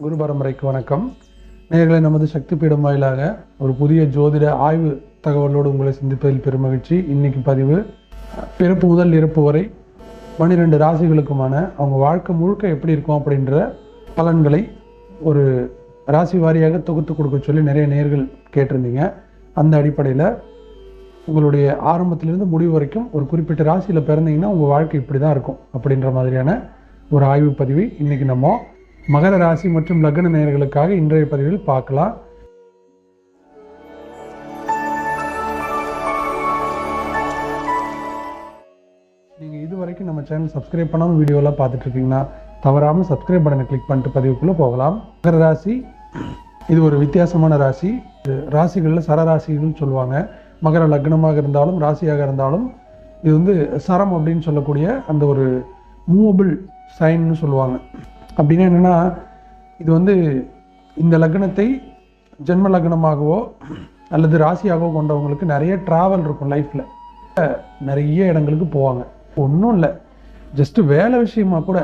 குரு பரம்பரைக்கு வணக்கம். நேர்களை நமது சக்தி பீடம் வாயிலாக ஒரு புதிய ஜோதிட ஆய்வு தகவலோடு உங்களை சந்திப்பதில் பெருமகிழ்ச்சி. இன்னைக்கு பதிவு பிறப்பு முதல் இறப்பு வரை பன்னிரெண்டு ராசிகளுக்குமான அவங்க வாழ்க்கை முழுக்க எப்படி இருக்கும் அப்படின்ற பலன்களை ஒரு ராசி வாரியாக தொகுத்து கொடுக்க சொல்லி நிறைய நேர்கள் கேட்டிருந்தீங்க. அந்த அடிப்படையில் உங்களுடைய ஆரம்பத்திலிருந்து முடிவு வரைக்கும் ஒரு குறிப்பிட்ட ராசியில் பிறந்தீங்கன்னா உங்கள் வாழ்க்கை இப்படி தான் இருக்கும் அப்படின்ற மாதிரியான ஒரு ஆய்வு பதிவை இன்றைக்கி நம்ம மகர ராசி மற்றும் லக்ன நேயர்களுக்காக இன்றைய பதிவில் பார்க்கலாம். நீங்கள் இது வரைக்கும் நம்ம சேனல் சப்ஸ்கிரைப் பண்ணாமல் வீடியோலாம் பார்த்துட்டு இருக்கீங்கன்னா தவறாமல் சப்ஸ்கிரைப் பட்டனை கிளிக் பண்ணிட்டு பதிவுக்குள்ளே போகலாம். மகர ராசி இது ஒரு வித்தியாசமான ராசி. இது ராசிகளில் சரராசின்னு சொல்லுவாங்க. மகர லக்னமாக இருந்தாலும் ராசியாக இருந்தாலும் இது வந்து சரம் அப்படின்னு சொல்லக்கூடிய அந்த ஒரு மூவபிள் சைன்னு சொல்லுவாங்க. அப்படின்னா என்னென்னா இது வந்து இந்த லக்னத்தை ஜென்ம லக்னமாகவோ அல்லது ராசியாகவோ கொண்டவங்களுக்கு நிறைய ட்ராவல் இருக்கும் லைஃப்பில் நிறைய இடங்களுக்கு போவாங்க. ஒன்றும் இல்லை. ஜஸ்ட்டு வேலை விஷயமா கூட.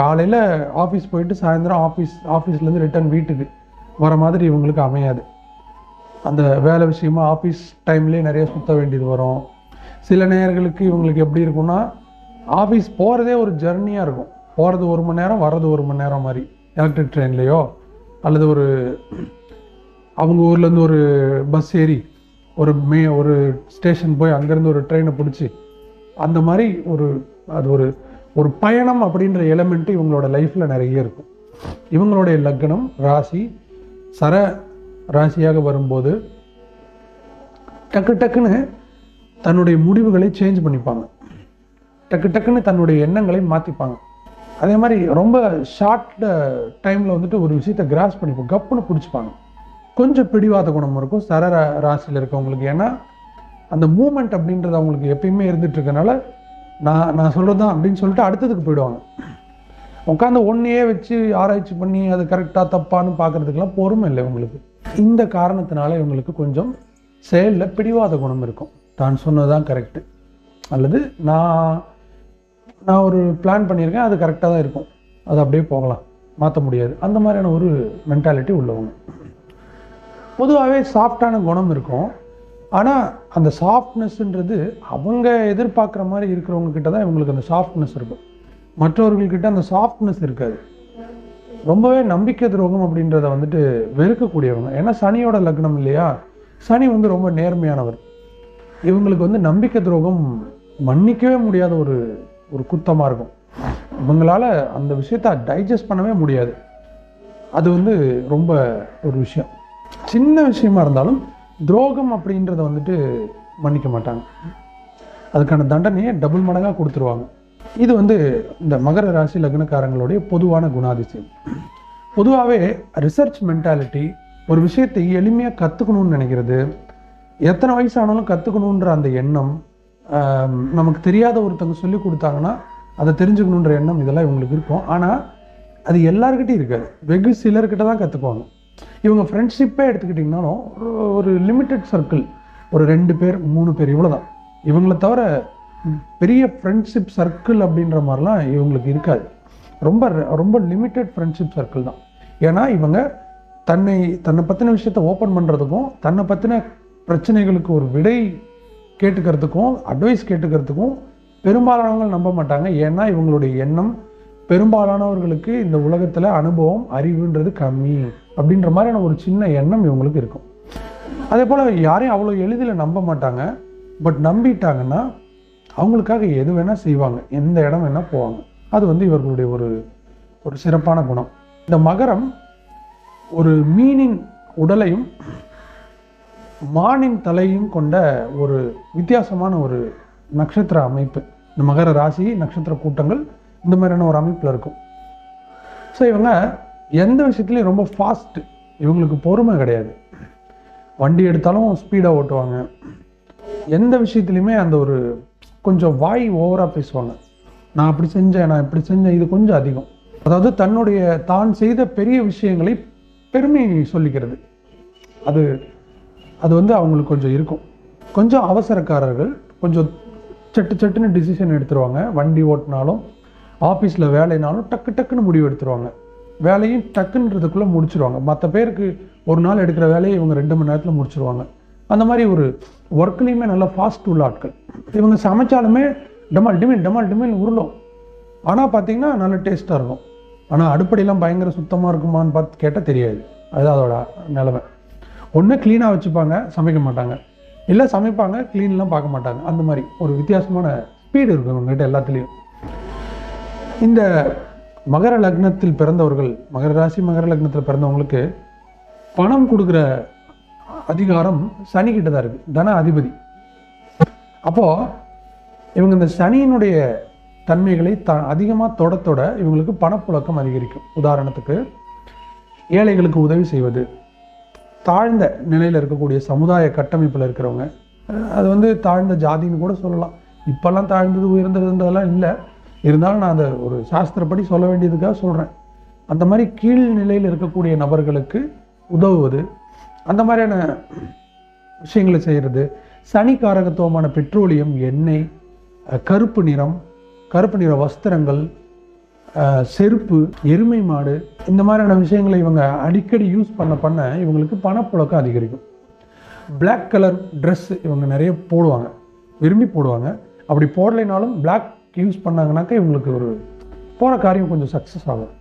காலையில் ஆஃபீஸ் போயிட்டு சாயந்தரம் ஆஃபீஸ் ஆஃபீஸ்லேருந்து ரிட்டர்ன் வீட்டுக்கு வர மாதிரி இவங்களுக்கு அமையாது. அந்த வேலை விஷயமா ஆஃபீஸ் டைம்லேயே நிறைய சுற்ற வேண்டியது வரும். சில நேரங்களுக்கு இவங்களுக்கு எப்படி இருக்கும்னா ஆஃபீஸ் போகிறதே ஒரு ஜர்னியாக இருக்கும். போகிறது ஒரு மணி நேரம் வர்றது ஒரு மணி நேரம் மாதிரி. எலக்ட்ரிக் ட்ரெயின்லேயோ அல்லது ஒரு அவங்க ஊர்லேருந்து ஒரு பஸ் ஏறி ஒரு மே ஒரு ஸ்டேஷன் போய் அங்கேருந்து ஒரு ட்ரெயினை பிடிச்சி அந்த மாதிரி ஒரு அது ஒரு ஒரு பயணம் அப்படின்ற எலமெண்ட்டு இவங்களோட லைஃப்பில் நிறைய இருக்கும். இவங்களுடைய லக்னம் ராசி சர ராசியாக வரும்போது டக்கு டக்குன்னு தன்னுடைய முடிவுகளை சேஞ்ச் பண்ணிப்பாங்க. டக்கு டக்குன்னு தன்னுடைய எண்ணங்களை மாற்றிப்பாங்க அதே மாதிரி ரொம்ப ஷார்ட் டைமில் வந்துட்டு ஒரு விஷயத்தை கிராஸ் பண்ணிப்போம் கப்புன்னு பிடிச்சிப்பாங்க. கொஞ்சம் பிடிவாத குணம் இருக்கும். சர ரா- ராசியில் இருக்கவங்களுக்கு ஏன்னா அந்த மூமெண்ட் அப்படின்றது அவங்களுக்கு எப்பயுமே இருந்துட்டு இருக்கனால நான் நான் சொல்கிறது தான் அப்படின்னு சொல்லிட்டு அடுத்ததுக்கு போயிடுவாங்க. உட்காந்து ஒன்றையே வச்சு ஆராய்ச்சி பண்ணி அது கரெக்டாக தப்பான்னு பார்க்கறதுக்கெல்லாம் பொறுமை இல்லை இவங்களுக்கு. இந்த காரணத்தினால இவங்களுக்கு கொஞ்சம் செயலில் பிடிவாத குணம் இருக்கும். தான் சொன்னது தான் கரெக்டு அல்லது நான் நான் ஒரு பிளான் பண்ணியிருக்கேன் அது கரெக்டாக தான் இருக்கும். அது அப்படியே போகலாம். மாற்ற முடியாது. அந்த மாதிரியான ஒரு மென்டாலிட்டி உள்ளவங்க. பொதுவாகவே சாஃப்டான குணம் இருக்கும். ஆனால் அந்த சாஃப்ட்னஸ்ன்றது அவங்க எதிர்பார்க்குற மாதிரி இருக்கிறவங்க கிட்ட தான் இவங்களுக்கு அந்த சாஃப்ட்னஸ் இருக்கும். மற்றவர்கள்கிட்ட அந்த சாஃப்ட்னஸ் இருக்காது. ரொம்பவே நம்பிக்கை துரோகம் அப்படின்றத வந்துட்டு வெறுக்கக்கூடியவங்க. ஏன்னா சனியோட லக்னம் இல்லையா? சனி வந்து ரொம்ப நேர்மையானவர். இவங்களுக்கு வந்து நம்பிக்கை துரோகம் மன்னிக்கவே முடியாத ஒரு ஒரு குத்தமாக இருக்கும். இவங்களால அந்த விஷயத்தை டைஜஸ்ட் பண்ணவே முடியாது. அது வந்து ரொம்ப ஒரு விஷயம். சின்ன விஷயமா இருந்தாலும் துரோகம் அப்படின்றத வந்துட்டு மன்னிக்க மாட்டாங்க. அதுக்கான தண்டனையை டபுள் மடங்காக கொடுத்துருவாங்க. இது வந்து இந்த மகர ராசி லக்னக்காரங்களுடைய பொதுவான குணாதிசயம். பொதுவாகவே ரிசர்ச் மென்டாலிட்டி ஒரு விஷயத்தை எளிமையாக கற்றுக்கணும்னு நினைக்கிறது. எத்தனை வயசானாலும் கற்றுக்கணுன்ற அந்த எண்ணம் நமக்கு தெரியாத ஒருத்தவங்க சொல்லி கொடுத்தாங்கன்னா அதை தெரிஞ்சுக்கணுன்ற எண்ணம் இதெல்லாம் இவங்களுக்கு இருக்கும். ஆனால் அது எல்லாருக்கிட்டையும் இருக்காது. வெகு சிலர்கிட்ட தான் கற்றுக்குவாங்க இவங்க ஃப்ரெண்ட்ஷிப்பே எடுத்துக்கிட்டிங்கனாலும் ஒரு- லிமிட்டட் சர்க்கிள் ஒரு ரெண்டு பேர் மூணு பேர் இவ்வளோ தான் இவங்கள தவிர பெரிய ஃப்ரெண்ட்ஷிப் சர்க்கிள் அப்படின்ற மாதிரிலாம் இவங்களுக்கு இருக்காது. ரொம்ப ரொம்ப லிமிட்டட் ஃப்ரெண்ட்ஷிப் சர்க்கிள் தான். ஏன்னா இவங்க தன்னை தன்னை பற்றின விஷயத்தை ஓப்பன் பண்ணுறதுக்கும் தன்னை பற்றின பிரச்சனைகளுக்கு ஒரு விடை கேட்டுக்கிறதுக்கும் அட்வைஸ் கேட்டுக்கிறதுக்கும் பெரும்பாலானவங்க நம்ப மாட்டாங்க. ஏன்னா இவங்களுடைய எண்ணம் பெரும்பாலானவர்களுக்கு இந்த உலகத்தில் அனுபவம் அறிவுன்றது கம்மி அப்படின்ற மாதிரியான ஒரு சின்ன எண்ணம் இவங்களுக்கு இருக்கும். அதே போல் யாரையும் அவ்வளோ எளிதில் நம்ப மாட்டாங்க. பட் நம்பிட்டாங்கன்னா அவங்களுக்காக எது வேணால் செய்வாங்க. எந்த இடம் வேணால் போவாங்க. அது வந்து இவர்களுடைய ஒரு ஒரு சிறப்பான குணம். இந்த மகரம் ஒரு மீனின் உடலையும் மானின் தலையும் கொண்ட ஒரு வித்தியாசமான ஒரு நட்சத்திர அமைப்பு. இந்த மகர ராசி நட்சத்திர கூட்டங்கள் இந்த மாதிரியான ஒரு அமைப்பில் இருக்கும். ஸோ இவங்க எந்த விஷயத்துலையும் ரொம்ப ஃபாஸ்ட்டு இவங்களுக்கு பொறுமை கிடையாது. வண்டி எடுத்தாலும் ஸ்பீடாக ஓட்டுவாங்க. எந்த விஷயத்துலையுமே அந்த ஒரு கொஞ்சம் வாய் ஓவராக பேசுவாங்க. நான் அப்படி செஞ்சேன் நான் இப்படி செஞ்சேன் இது கொஞ்சம் அதிகம். அதாவது தன்னுடைய தான் செய்த பெரிய விஷயங்களை பெருமை சொல்லிக்கிறது. அது அது வந்து அவங்களுக்கு கொஞ்சம் இருக்கும். கொஞ்சம் அவசரக்காரர்கள் கொஞ்சம் சட்டு சட்டுன்னு டிசிஷன் எடுத்துருவாங்க. வண்டி ஓட்டினாலும் ஆஃபீஸில் வேலைனாலும் டக்கு டக்குன்னு முடிவு எடுத்துருவாங்க. வேலையும் டக்குன்றதுக்குள்ளே முடிச்சுருவாங்க. மற்ற பேருக்கு ஒரு நாள் எடுக்கிற வேலையை இவங்க ரெண்டு மணி நேரத்தில் முடிச்சுருவாங்க. அந்த மாதிரி ஒரு ஒர்க்லேயுமே நல்லா ஃபாஸ்ட் உள்ள ஆட்கள். இவங்க சமைச்சாலுமே டமால் டிமில் டமால் டிமில் உருளும். ஆனால் பார்த்திங்கன்னா நல்ல டேஸ்ட்டாக இருக்கும். ஆனால் அடுப்படியெல்லாம் பயங்கர சுத்தமாக இருக்குமான்னு பார்த்து கேட்டால் தெரியாது. அதுதான் அதோட நிலமை. ஒன்று க்ளீனாக வச்சுப்பாங்க சமைக்க மாட்டாங்க. இல்லை சமைப்பாங்க க்ளீன்லாம் பார்க்க மாட்டாங்க. அந்த மாதிரி ஒரு வித்தியாசமான ஸ்பீடு இருக்கும் இவங்ககிட்ட எல்லாத்துலேயும். இந்த மகர லக்னத்தில் பிறந்தவர்கள் மகர ராசி மகர லக்னத்தில் பிறந்தவங்களுக்கு பணம் கொடுக்குற அதிகாரம் சனிக்கிட்ட தான் இருக்குது தன அதிபதி. அப்போது இவங்க இந்த சனியினுடைய தன்மைகளை த அதிகமாக தொட தொட இவங்களுக்கு பணப்புழக்கம் அதிகரிக்கும். உதாரணத்துக்கு ஏழைகளுக்கு உதவி செய்வது. தாழ்ந்த நிலையில் இருக்கக்கூடிய சமுதாய கட்டமைப்பில் இருக்கிறவங்க அது வந்து தாழ்ந்த ஜாதின்னு கூட சொல்லலாம். இப்போல்லாம் தாழ்ந்தது உயர்ந்ததுன்றதெல்லாம் இல்லை. இருந்தாலும் நான் அந்த ஒரு சாஸ்திரப்படி சொல்ல வேண்டியதுக்காக சொல்கிறேன் அந்த மாதிரி கீழ் நிலையில் இருக்கக்கூடிய நபர்களுக்கு உதவுவது அந்த மாதிரியான விஷயங்களை செய்கிறது சனி காரகத்துவமான பெட்ரோலியம் எண்ணெய் கருப்பு நிறம் கருப்பு நிற வஸ்திரங்கள் செருப்பு எருமை மாடு இந்த மாதிரியான விஷயங்களை இவங்க அடிக்கடி யூஸ் பண்ண பண்ண இவங்களுக்கு பணப்புழக்கம் அதிகரிக்கும். பிளாக் கலர் ட்ரெஸ் இவங்க நிறைய போடுவாங்க. விரும்பி போடுவாங்க. அப்படி போடலைனாலும் பிளாக் யூஸ் பண்ணாங்கனாக்கா இவங்களுக்கு ஒரு போகிற காரியம் கொஞ்சம் சக்ஸஸ் ஆகும்.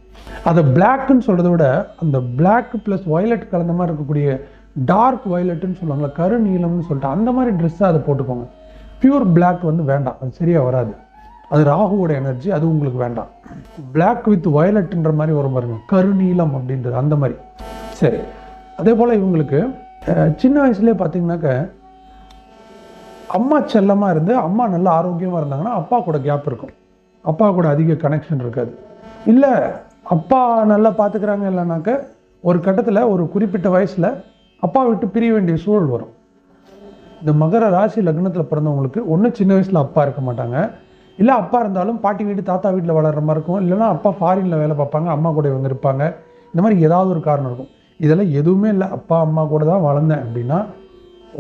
அதை பிளாக்குன்னு சொல்கிறத விட அந்த பிளாக் ப்ளஸ் வயலட் கலந்த மாதிரி இருக்கக்கூடிய டார்க் வயலட்னு சொல்லுவாங்கள்ல கரு நீளம்னு சொல்லிட்டு அந்த மாதிரி ட்ரெஸ்ஸை அதை போட்டுக்கோங்க. பியூர் பிளாக் வந்து வேண்டாம். அது சரியாக வராது. அது ராகுவோட எனர்ஜி அது உங்களுக்கு வேண்டாம். பிளாக் வித் வயலட்ன்ற மாதிரி வரும் பாருங்க. கருநீலம் அப்படின்றது அந்த மாதிரி. சரி. அதே போல் இவங்களுக்கு சின்ன வயசுலேயே பார்த்தீங்கன்னாக்க அம்மா செல்லமாக இருந்து அம்மா நல்லா ஆரோக்கியமாக இருந்தாங்கன்னா அப்பா கூட கேப் இருக்கும். அப்பா கூட அதிக கனெக்ஷன் இருக்காது. இல்லை அப்பா நல்லா பார்த்துக்கிறாங்க இல்லைனாக்க ஒரு கட்டத்தில் ஒரு குறிப்பிட்ட வயசில் அப்பா விட்டு பிரிய வேண்டிய சூழல் வரும். இந்த மகர ராசி லக்னத்தில் பிறந்தவங்களுக்கு ஒன்றும் சின்ன வயசில் அப்பா இருக்க மாட்டாங்க. இல்லை அப்பா இருந்தாலும் பாட்டி வீடு தாத்தா வீட்டில் வளர்கிற மாதிரி இருக்கும். இல்லைன்னா அப்பா ஃபாரினில் வேலை பார்ப்பாங்க அம்மா கூட இவங்க இருப்பாங்க. இந்த மாதிரி ஏதாவது ஒரு காரணம் இருக்கும். இதெல்லாம் எதுவுமே இல்லை. அப்பா அம்மா கூட தான் வளர்ந்தேன் அப்படின்னா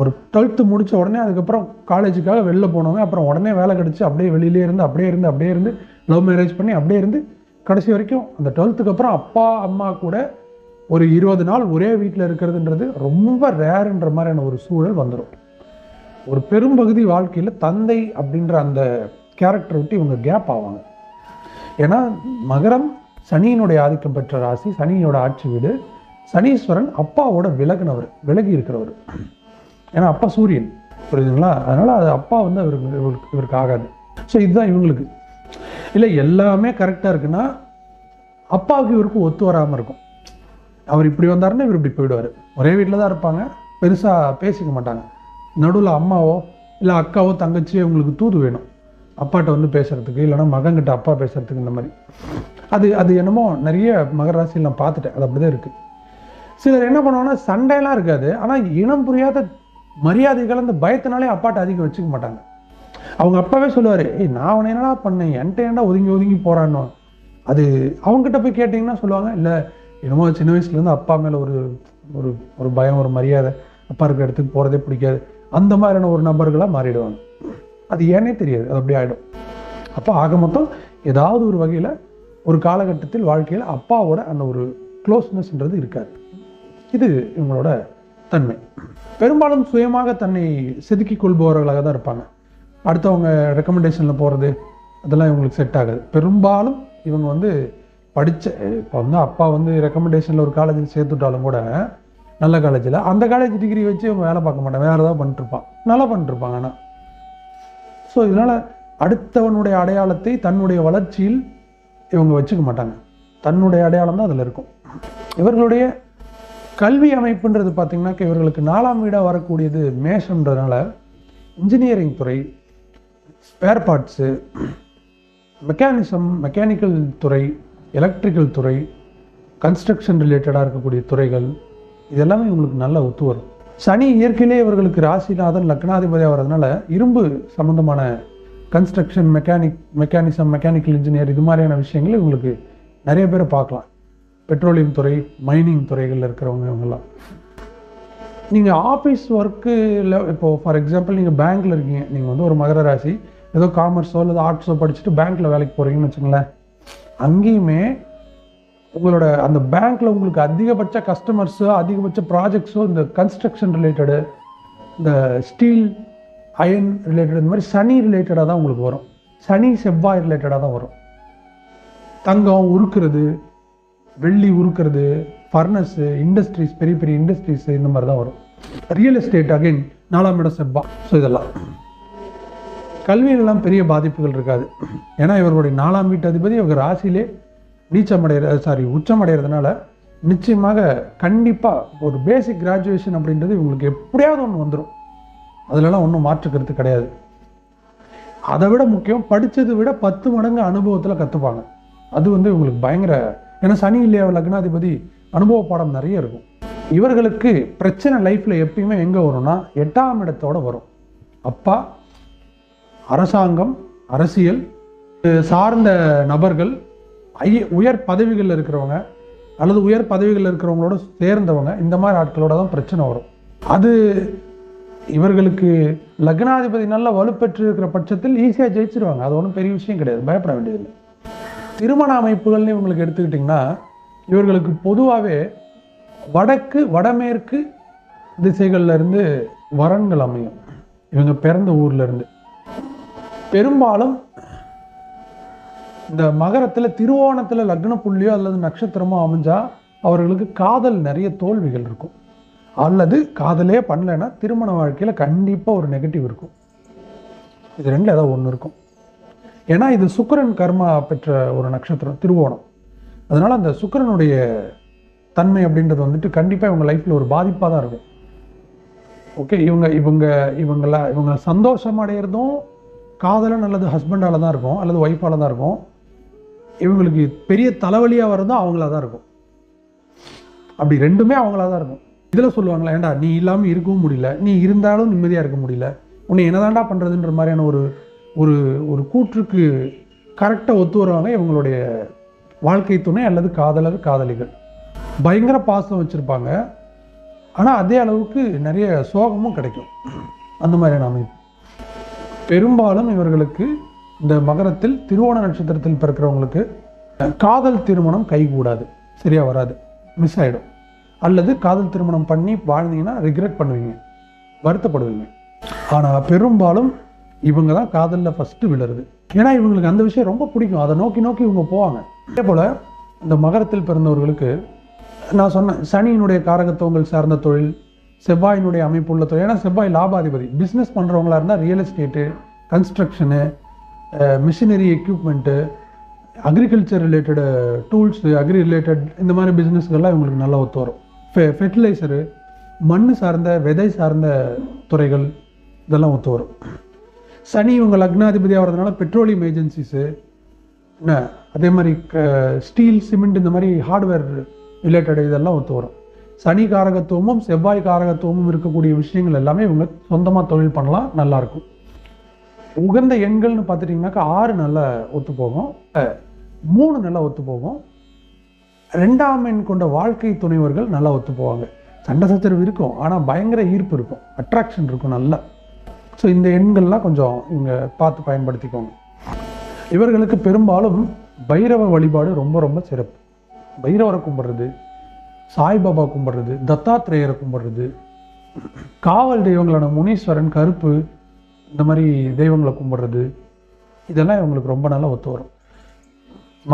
ஒரு டுவெல்த்து முடித்த உடனே அதுக்கப்புறம் காலேஜுக்காக வெளில போனவங்க அப்புறம் உடனே வேலை கிடச்சி அப்படியே வெளியிலே இருந்து அப்படியே இருந்து அப்படியே இருந்து லவ் மேரேஜ் பண்ணி அப்படியே இருந்து கடைசி வரைக்கும் அந்த டுவெல்த்துக்கு அப்புறம் அப்பா அம்மா கூட ஒரு இருபது நாள் ஒரே வீட்டில் இருக்கிறதுன்றது ரொம்ப ரேருன்ற மாதிரியான ஒரு சூழல் வந்துடும் ஒரு பெரும்பகுதி வாழ்க்கையில் தந்தை அப்படின்ற அந்த கேரக்டர் விட்டு இவங்க கேப் ஆவாங்க. ஏன்னா மகரம் சனியினுடைய ஆதிக்கம் பெற்ற ராசி சனியோட ஆட்சி வீடு சனீஸ்வரன் அப்பாவோட விலகினவர் விலகி இருக்கிறவர். ஏன்னா அப்பா சூரியன் புரியுதுங்களா? அதனால் அது அப்பா வந்து அவருக்கு இவருக்கு இவருக்கு ஆகாது. ஸோ இதுதான் இவங்களுக்கு. இல்லை எல்லாமே கரெக்டாக இருக்குன்னா அப்பாவுக்கு இவருக்கு ஒத்து வராமல் இருக்கும். அவர் இப்படி வந்தாருன்னா இவர் இப்படி போயிடுவார். ஒரே வீட்டில் தான் இருப்பாங்க பெருசாக பேசிக்க மாட்டாங்க. நடுவில் அம்மாவோ இல்லை அக்காவோ தங்கச்சியோ இவங்களுக்கு தூது வேணும். அப்பாட்ட வந்து பேசுறதுக்கு இல்லைனா மகன்கிட்ட அப்பா பேசுறதுக்கு இந்த மாதிரி. அது அது என்னமோ நிறைய மகர ராசியில் நான் பார்த்துட்டேன். அது அப்படிதான் இருக்குது சிலர் என்ன பண்ணுவாங்கன்னா சண்டையெல்லாம் இருக்காது. ஆனால் இனம் புரியாத மரியாதை அந்த பயத்தினாலே அப்பாட்ட அதிகம் வச்சுக்க மாட்டாங்க. அவங்க அப்பாவே சொல்லுவார் ஏய் நான் அவனை என்னடா பண்ணேன்? என்கிட்ட ஏன்டா ஒதுங்கி ஒதுங்கி போகிறான்னு அது அவங்ககிட்ட போய் கேட்டிங்கன்னா சொல்லுவாங்க இல்லை என்னமோ சின்ன வயசுலேருந்து அப்பா மேலே ஒரு ஒரு ஒரு பயம் ஒரு மரியாதை. அப்பா இருக்கிற இடத்துக்கு போகிறதே பிடிக்காது. அந்த மாதிரியான ஒரு நபர்களாக மாறிடுவாங்க. அது ஏனே தெரியாது. அது அப்படி ஆகிடும் அப்போ ஆக மொத்தம் ஏதாவது ஒரு வகையில் ஒரு காலகட்டத்தில் வாழ்க்கையில் அப்பாவோட அந்த ஒரு க்ளோஸ்னஸ்ன்றது இருக்காது. இது இவங்களோட தன்மை. பெரும்பாலும் சுயமாக தன்னை செதுக்கிக் கொள்பவர்களாக தான் இருப்பாங்க. அடுத்தவங்க ரெக்கமெண்டேஷனில் போகிறது அதெல்லாம் இவங்களுக்கு செட் ஆகாது. பெரும்பாலும் இவங்க வந்து படித்த இப்போ வந்து அப்பா வந்து ரெக்கமெண்டேஷனில் ஒரு காலேஜில் சேர்த்துட்டாலும் கூட நல்ல காலேஜில் அந்த காலேஜ் டிகிரி வச்சு இவங்க வேலை பார்க்க மாட்டேன் வேறு ஏதாவது பண்ணிட்டுருப்பான் நல்லா பண்ணிட்டுருப்பாங்க ஆனால் ஸோ இதனால் அடுத்தவனுடைய அடையாளத்தை தன்னுடைய வளர்ச்சியில் இவங்க வச்சுக்க மாட்டாங்க. தன்னுடைய அடையாளம் தான் அதில் இருக்கும். இவர்களுடைய கல்வி அமைப்புன்றது பார்த்திங்கனாக்கா இவர்களுக்கு நாலாம் வீடாக வரக்கூடியது மேஷன்றதுனால இன்ஜினியரிங் துறை ஸ்பேர் பார்ட்ஸு மெக்கானிசம் மெக்கானிக்கல் துறை எலக்ட்ரிக்கல் துறை கன்ஸ்ட்ரக்ஷன் ரிலேட்டடாக இருக்கக்கூடிய துறைகள் இதெல்லாமே இவங்களுக்கு நல்லா ஒத்து வரும். சனி இயற்கையிலே இவர்களுக்கு ராசிநாதன் லக்னாதிபதியாக வர்றதுனால இரும்பு சம்மந்தமான construction mechanic mechanism mechanical engineer இது மாதிரியான விஷயங்கள் இவங்களுக்கு நிறைய பேரை பார்க்கலாம். பெட்ரோலியம் துறை மைனிங் துறைகளில் இருக்கிறவங்க இவங்கெல்லாம். நீங்கள் ஆஃபீஸ் ஒர்க்கில் இப்போது ஃபார் எக்ஸாம்பிள் நீங்கள் பேங்க்கில் இருக்கீங்க. நீங்கள் வந்து ஒரு மகர ராசி ஏதோ காமர்ஸோ அல்லது ஆர்ட்ஸோ படிச்சுட்டு பேங்க்கில் வேலைக்கு போகிறீங்கன்னு வச்சுங்களேன் அங்கேயுமே உங்களோட அந்த பேங்க்கில் உங்களுக்கு அதிகபட்ச கஸ்டமர்ஸோ அதிகபட்ச ப்ராஜெக்ட்ஸோ இந்த கன்ஸ்ட்ரக்ஷன் ரிலேட்டடு இந்த ஸ்டீல் அயன் ரிலேட்டட் இந்த மாதிரி சனி ரிலேட்டடாக தான் உங்களுக்கு வரும். சனி செவ்வாய் ரிலேட்டடாக தான் வரும். தங்கம் உருக்கிறது வெள்ளி உருக்கிறது ஃபர்னஸ்ஸு இண்டஸ்ட்ரீஸ் பெரிய பெரிய இண்டஸ்ட்ரீஸ் இந்த மாதிரி தான் வரும். ரியல் எஸ்டேட் அகைன் நாலாம் இடம் செவ்வா ஸோ இதெல்லாம். கல்வியிலலாம் பெரிய பாதிப்புகள் இருக்காது. ஏன்னா இவர்களுடைய நாலாம் வீட்டு அதிபதி இவங்க ராசியிலே நீச்சமடைகிற சாரி உச்சமடைகிறதுனால நிச்சயமாக கண்டிப்பாக ஒரு பேசிக் கிராஜுவேஷன் அப்படின்றது இவங்களுக்கு எப்படியாவது ஒன்று வந்துடும் அதுலலாம் ஒன்றும் மாற்றுக்கிறது கிடையாது. அதை விட முக்கியம் படித்ததை விட பத்து மடங்கு அனுபவத்தில் கற்றுப்பாங்க அது வந்து இவங்களுக்கு பயங்கர ஏன்னா சனி இல்லையா லக்னாதிபதி அனுபவ பாடம் நிறைய இருக்கும். இவர்களுக்கு பிரச்சனை லைஃப்பில் எப்பயுமே எங்கே வரும்னா எட்டாம் இடத்தோட வரும். அப்பா அரசாங்கம் அரசியல் சார்ந்த நபர்கள் ஐ உயர் பதவிகளில் இருக்கிறவங்க அல்லது உயர் பதவிகளில் இருக்கிறவங்களோட சேர்ந்தவங்க இந்த மாதிரி ஆட்களோட தான் பிரச்சனை வரும். அது இவர்களுக்கு லக்னாதிபதி நல்லா வலுப்பெற்று இருக்கிற பட்சத்தில் ஈஸியாக ஜெயிச்சிருவாங்க. அது ஒன்றும் பெரிய விஷயம் கிடையாது. பயப்பட வேண்டியதில்லை. திருமண அமைப்புகள்னு இவங்களுக்கு எடுத்துக்கிட்டிங்கன்னா இவர்களுக்கு பொதுவாகவே வடக்கு வடமேற்கு திசைகள்லேருந்து வரன்கள் அமையும். இவங்க பிறந்த ஊர்லேருந்து பெரும்பாலும் இந்த மகரத்தில் திருவோணத்தில் லக்ன புள்ளியோ அல்லது நட்சத்திரமோ அமைஞ்சால் அவர்களுக்கு காதல் நிறைய தோல்விகள் இருக்கும். அல்லது காதலே பண்ணலைன்னா திருமண வாழ்க்கையில் கண்டிப்பாக ஒரு நெகட்டிவ் இருக்கும். இது ரெண்டில் ஏதாவது ஒன்று இருக்கும். ஏன்னா இது சுக்கரன் கர்மா பெற்ற ஒரு நட்சத்திரம் திருவோணம். அதனால் அந்த சுக்கிரனுடைய தன்மை அப்படின்றது வந்துட்டு கண்டிப்பாக இவங்க லைஃப்பில் ஒரு பாதிப்பாக தான் இருக்கும். ஓகே இவங்க இவங்க இவங்கள இவங்க சந்தோஷம் அடையிறதும் காதலன் அல்லது ஹஸ்பண்டால தான் இருக்கும் அல்லது ஒய்ஃபால தான் இருக்கும். இவங்களுக்கு பெரிய தலைவலியாக வர்றதும் அவங்களா தான் இருக்கும். அப்படி ரெண்டுமே அவங்களா தான் இருக்கும். இதில் சொல்லுவாங்களா ஏண்டா நீ இல்லாமல் இருக்கவும் முடியல. நீ இருந்தாலும் நிம்மதியாக இருக்க முடியல. உன்னை என்னதாண்டா பண்ணுறதுன்ற மாதிரியான ஒரு ஒரு ஒரு கூற்றுக்கு கரெக்டாக ஒத்து வருவாங்க இவங்களுடைய வாழ்க்கை துணை அல்லது காதலர் காதலிகள். பயங்கர பாசம் வச்சுருப்பாங்க. ஆனால் அதே அளவுக்கு நிறைய சோகமும் கிடைக்கும். அந்த மாதிரியான அமைப்பு. பெரும்பாலும் இவர்களுக்கு இந்த மகரத்தில் திருவோண நட்சத்திரத்தில் பிறக்கிறவங்களுக்கு காதல் திருமணம் கைகூடாது. சரியாக வராது. மிஸ் ஆகிடும் அல்லது காதல் திருமணம் பண்ணி வாழ்ந்தீங்கன்னா ரிக்ரெட் பண்ணுவீங்க. வருத்தப்படுவீங்க. ஆனால் பெரும்பாலும் இவங்க தான் காதலில் ஃபஸ்ட்டு விழுறது. ஏன்னா இவங்களுக்கு அந்த விஷயம் ரொம்ப பிடிக்கும். அதை நோக்கி நோக்கி இவங்க போவாங்க. அதே போல் இந்த மகரத்தில் பிறந்தவர்களுக்கு நான் சொன்னேன் சனியினுடைய காரகத்துவங்கள் சார்ந்த தொழில் செவ்வாயினுடைய அமைப்புள்ள தொழில். ஏன்னா செவ்வாய் லாபாதிபதி. பிஸ்னஸ் பண்ணுறவங்களா இருந்தால் real estate construction machinery equipment agriculture related tools agri related இந்த மாதிரி பிஸ்னஸ்கள்லாம் இவங்களுக்கு நல்லா ஒத்து வரும். ஃபெ ஃபெர்டிலைசரு மண் சார்ந்த விதை சார்ந்த துறைகள் இதெல்லாம் ஒத்து வரும். சனி இவங்க லக்னாதிபதியாக வர்றதுனால பெட்ரோலியம் ஏஜென்சிஸு என்ன அதே மாதிரி க ஸ்டீல் சிமெண்ட் இந்த மாதிரி ஹார்ட்வேர் ரிலேட்டட் இதெல்லாம் ஒத்து வரும். சனி காரகத்துவமும் செவ்வாய் காரகத்துவமும் இருக்கக்கூடிய விஷயங்கள் எல்லாமே இவங்க சொந்தமாக தொழில் பண்ணலாம் நல்லாயிருக்கும் உகந்த எண்கள்னு பார்த்துட்டிங்கனாக்கா ஆறு நல்லா ஒத்து போகும் மூணு நல்லா ஒத்து போகும் ரெண்டாம் எண் கொண்ட வாழ்க்கை துணைவர்கள் நல்லா ஒத்து போவாங்க சண்டை சச்சரவு இருக்கும். ஆனால் பயங்கர ஈர்ப்பு இருக்கும். அட்ராக்ஷன் இருக்கும் நல்லா. ஸோ இந்த எண்கள்லாம் கொஞ்சம் இவங்க பார்த்து பயன்படுத்திக்கோங்க. இவர்களுக்கு பெரும்பாலும் பைரவ வழிபாடு ரொம்ப ரொம்ப சிறப்பு. பைரவரை கும்பிட்றது சாய்பாபா கும்பிட்றது தத்தாத்திரேயரை கும்பிட்றது காவல் தெய்வங்களான முனீஸ்வரன் கருப்பு இந்த மாதிரி தெய்வங்களை கும்பிட்றது இதெல்லாம் இவங்களுக்கு ரொம்ப நல்லா ஒத்து வரும்.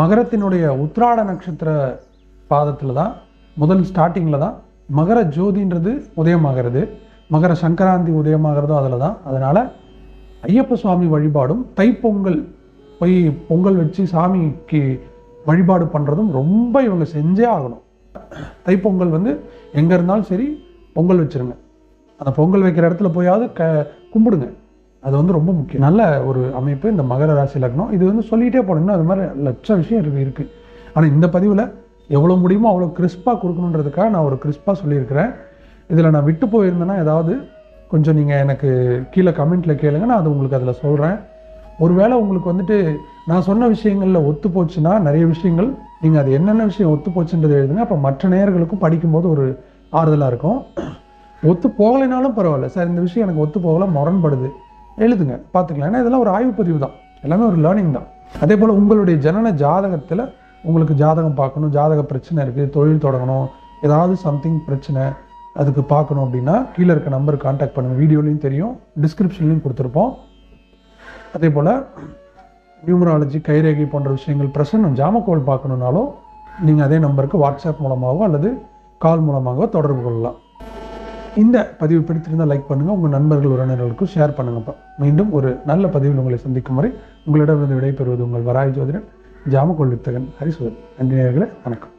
மகரத்தினுடைய உத்ராட நட்சத்திர பாதத்தில் தான் முதல் ஸ்டார்டிங்கில் தான் மகர ஜோதின்றது உதயமாகிறது. மகர சங்கராந்தி உதயமாகிறதும் அதில் தான். அதனால் ஐயப்ப சுவாமி வழிபாடும் தைப்பொங்கல் போய் பொங்கல் வச்சு சாமிக்கு வழிபாடு பண்ணுறதும் ரொம்ப இவங்க செஞ்சே ஆகணும். தைப்பொங்கல் வந்து எங்கே இருந்தாலும் சரி பொங்கல் வச்சிருங்க. அந்த பொங்கல் வைக்கிற இடத்துல போயாவது க கும்பிடுங்க. அது வந்து ரொம்ப முக்கியம். நல்ல ஒரு அமைப்பு இந்த மகர ராசி லக்னம். இது வந்து சொல்லிகிட்டே போனீங்கன்னா அது மாதிரி லட்ச விஷயம் இருக்குது இருக்குது ஆனால் இந்த பதிவில் எவ்வளோ முடியுமோ அவ்வளோ கிறிஸ்பாக கொடுக்கணுன்றதுக்காக நான் ஒரு கிறிஸ்பாக சொல்லியிருக்கிறேன். இதில் நான் விட்டு போயிருந்தேன்னா ஏதாவது கொஞ்சம் நீங்கள் எனக்கு கீழே கமெண்ட்டில் கேளுங்க நான் அது உங்களுக்கு அதில் சொல்கிறேன் ஒருவேளை உங்களுக்கு வந்துட்டு நான் சொன்ன விஷயங்களில் ஒத்து போச்சுன்னா நிறைய விஷயங்கள் நீங்கள் அது என்னென்ன விஷயம் ஒத்து போச்சுன்றது எழுதுங்க. அப்போ மற்ற நேயர்களுக்கும் படிக்கும்போது ஒரு ஆறுதலாக இருக்கும். ஒத்து போகலைனாலும் பரவாயில்ல. சார் இந்த விஷயம் எனக்கு ஒத்து போகல முரண்படுது. எழுதுங்க பார்த்துக்கலாம். ஏன்னா இதெல்லாம் ஒரு ஆய்வு பதிவு தான். எல்லாமே ஒரு லேர்னிங் தான். அதே போல் உங்களுடைய ஜனன ஜாதகத்தில் உங்களுக்கு ஜாதகம் பார்க்கணும் ஜாதக பிரச்சனை இருக்குது தொழில் தொடங்கணும் ஏதாவது சம்திங் பிரச்சனை அதுக்கு பார்க்கணும் அப்படின்னா கீழே இருக்க நம்பர் காண்டாக்ட் பண்ணுங்கள் வீடியோலையும் தெரியும் டிஸ்கிரிப்ஷன்லையும் கொடுத்துருப்போம். அதே போல் நியூமராலஜி கைரேகை போன்ற விஷயங்கள் பிரசன்னம் ஜாமக்கோள் பார்க்கணுன்னாலும் நீங்கள் அதே நம்பருக்கு வாட்ஸ்அப் மூலமாகவோ அல்லது கால் மூலமாகவோ தொடர்பு கொள்ளலாம். இந்த பதிவு பிடித்திருந்தால் லைக் பண்ணுங்கள் உங்கள் நண்பர்கள் உறவினர்களுக்கும் ஷேர் பண்ணுங்கப்பா. மீண்டும் ஒரு நல்ல பதிவில் உங்களை சந்திக்கும் வரை உங்களிடமிருந்து விடைபெறுவது உங்கள் வராய் ஜோதிடன் ஜாமகோல் வித்தகன் ஹரிசுவன் நன்றி நேர்களை வணக்கம்.